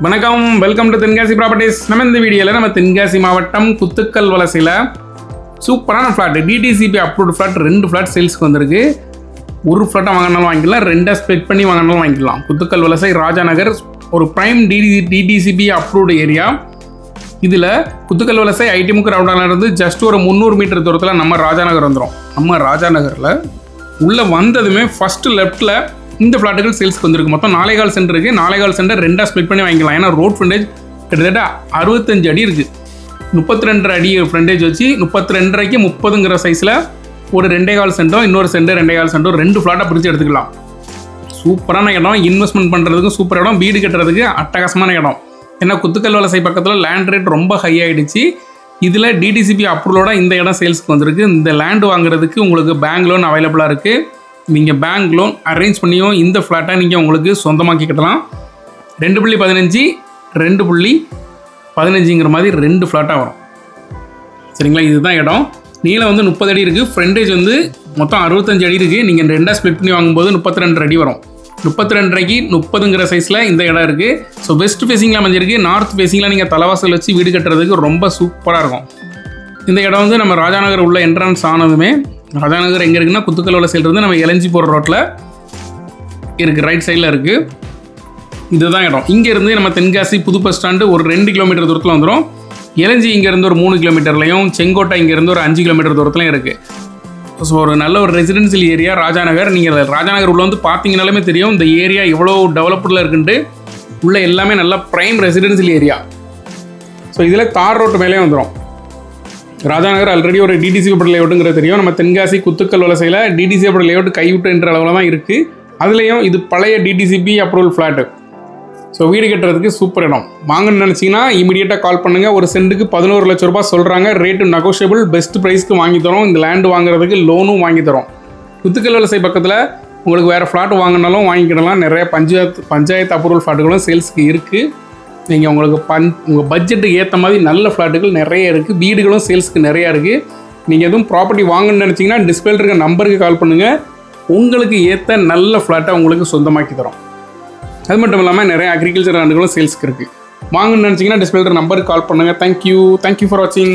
வணக்கம். Welcome to Tenkasi properties நம்ம இந்த வீடியோவில் நம்ம தென்காசி மாவட்டம் குத்துக்கல் வலசையில் சூப்பரான ஃப்ளாட் டிடிசிபி அப்ரூவ்டு ஃப்ளாட் ரெண்டு ஃப்ளாட் சேல்ஸுக்கு வந்திருக்கு. ஒரு ஃப்ளாட்டாக வாங்கினாலும் வாங்கிக்கலாம் ரெண்டாக ஸ்ப்ளிட் பண்ணி வாங்கினாலும் வாங்கிக்கலாம். குத்துக்கல் வலசை ராஜா நகர் ஒரு prime DT DTCP approved area இதில் குத்துக்கல் வலசை ஐடிமுக்கு ரவுண்டால இருந்து ஜஸ்ட் ஒரு முந்நூறு மீட்டர் தூரத்தில் நம்ம ராஜாநகர் வந்துடும் நம்ம ராஜாநகரில் உள்ளே வந்ததுமே ஃபஸ்ட்டு லெஃப்ட்டில் இந்த ஃப்ளாட்டுகள் சேல்ஸ்க்கு வந்திருக்கு. மொத்தம் நாலே கால் சென்டர் இருக்குது நாலே கால் சென்டர் ரெண்டாக ஸ்ப்ளிட் பண்ணி வாங்கிக்கலாம். ஏன்னா ரோட் ஃப்ரண்டேஜ் கிட்டத்தட்ட அறுபத்தஞ்சு அடி இருக்குது முப்பத்தி ரெண்டரை அடி ஃப்ரண்டேஜ் வச்சு முப்பத்தி ரெண்டரைக்கு முப்பதுங்கிற சைஸில் ஒரு ரெண்டே கால் சென்டோ இன்னொரு சென்டர் ரெண்டே கால் சென்டோ ரெண்டு ஃப்ளாட்டாக பிரித்து எடுத்துக்கலாம். சூப்பரான இடம். இன்வெஸ்ட்மெண்ட் பண்ணுறதுக்கு சூப்பர் இடம். வீடு கட்டுறதுக்கு அட்டகாசமான இடம். ஏன்னா குத்துக்கல் வலசை பக்கத்தில் லேண்ட் ரேட் ரொம்ப ஹை ஆகிடுச்சு இதில் டிடிசிபி அப்ரூவலோட இந்த இடம் சேல்ஸ்க்கு வந்திருக்கு. இந்த லேண்ட் வாங்குறதுக்கு உங்களுக்கு பேங்க் லோன் அவைலபிளாக இருக்குது நீங்கள் பேங்க் லோன் அரேஞ்ச் பண்ணியும் இந்த ஃப்ளாட்டை நீங்கள் உங்களுக்கு சொந்தமாக்கி கட்டலாம். ரெண்டு புள்ளி பதினஞ்சு ரெண்டு புள்ளி பதினஞ்சுங்கிற மாதிரி ரெண்டு ஃப்ளாட்டாக வரும். சரிங்களா? இதுதான் இடம். நீளம் வந்து முப்பது அடி இருக்குது ஃப்ரண்டேஜ் வந்து மொத்தம் அறுபத்தஞ்சு அடி இருக்குது நீங்கள் ரெண்டாக ஸ்ப்ளிட் பண்ணி வாங்கும்போது முப்பத்தி ரெண்டு அடி வரும். முப்பத்தி ரெண்டரைக்கு முப்பதுங்கிற சைஸில் இந்த இடம் இருக்குது ஸோ வெஸ்ட் ஃபேஸிங்கில் அமைஞ்சிருக்கு. நார்த் ஃபேஸிங்கில் நீங்கள் தலைவாசல் வச்சு வீடு கட்டுறதுக்கு ரொம்ப சூப்பராக இருக்கும். இந்த இடம் வந்து நம்ம ராஜாநகர் உள்ள என்ட்ரன்ஸ் ஆனதுமே ராஜாநகர் எங்கே இருக்குன்னா குத்துக்கல் வலசையில் நம்ம இளஞ்சி போகிற ரோட்டில் இருக்குது ரைட் சைடில் இருக்குது இதுதான் இடம். இங்கேருந்து நம்ம தென்காசி புது பஸ் ஸ்டாண்டு ஒரு ரெண்டு கிலோமீட்டர் தூரத்தில் வந்துடும் இளஞ்சி இங்கேருந்து ஒரு மூணு கிலோமீட்டர்லையும் செங்கோட்டை இங்கேருந்து ஒரு அஞ்சு கிலோமீட்டர் தூரத்துலையும் இருக்குது ஸோ ஒரு நல்ல ஒரு ரெசிடென்சியல் ஏரியா ராஜாநகர். நீங்கள் ராஜாநகர் உள்ள வந்து பார்த்தீங்கனாலுமே தெரியும். இந்த ஏரியா எவ்வளோ டெவலப்டில் இருக்குன்ட்டு. உள்ள எல்லாமே நல்லா ப்ரைம் ரெசிடென்சியல் ஏரியா ஸோ இதில் தார் ரோட்டு மேலே வந்துடும் ராஜாநகர் ஆல்ரெடி ஒரு டிடிசி அப்படி லேஅவுட்டுங்கிறது தெரியும். நம்ம தென்காசி குத்துக்கல் வலசையில் டிடிசி அப்படி லேஅவுட் கைவிட்டுன்ற அளவில் தான் இருக்குது அதுலேயும் இது பழைய டிடிசிபி அப்ரூவல் ஃப்ளாட்டு ஸோ வீடு கட்டுறதுக்கு சூப்பர் இடம். வாங்கணும்னு நினச்சிங்கன்னா இமீடியட்டாக கால் பண்ணுங்கள் ஒரு சென்ட்டுக்கு பதினோரு லட்ச ரூபா சொல்கிறாங்க ரேட்டு நெகோஷியபிள் பெஸ்ட் ப்ரைஸ்க்கு வாங்கி தரோம். இந்த லேண்டு வாங்குறதுக்கு லோனும் வாங்கி தரோம். குத்துக்கல் வலசை பக்கத்தில் உங்களுக்கு வேறு ஃப்ளாட் வாங்கினாலும் வாங்கிக்கிடலாம். நிறைய பஞ்சாயத்து பஞ்சாயத்து அப்ரூவல் ஃப்ளாட்டுகளும் சேல்ஸ்க்கு இருக்குது நீங்கள் உங்களுக்கு பன் உங்கள் பட்ஜெட்டுக்கு ஏற்ற மாதிரி நல்ல ஃப்ளாட்டுகள் நிறைய இருக்குது வீடுகளும் சேல்ஸுக்கு நிறையா இருக்குது நீங்கள் எதுவும் ப்ராப்பர்ட்டி வாங்கணும்னு நினச்சிங்கன்னா டிஸ்பிளேல இருக்க நம்பருக்கு கால் பண்ணுங்கள் உங்களுக்கு ஏற்ற நல்ல ஃப்ளாட்டை உங்களுக்கு சொந்தமாக்கி தரோம். அது மட்டும் இல்லாமல் நிறைய அக்ரிகல்ச்சர் லேண்டுகளும் சேல்ஸுக்கு இருக்குது வாங்கணும்னு நினச்சிங்கன்னா டிஸ்பிளேல நம்பருக்கு கால் பண்ணுங்கள் தேங்க்யூ தேங்க்யூ ஃபார் வாட்சிங்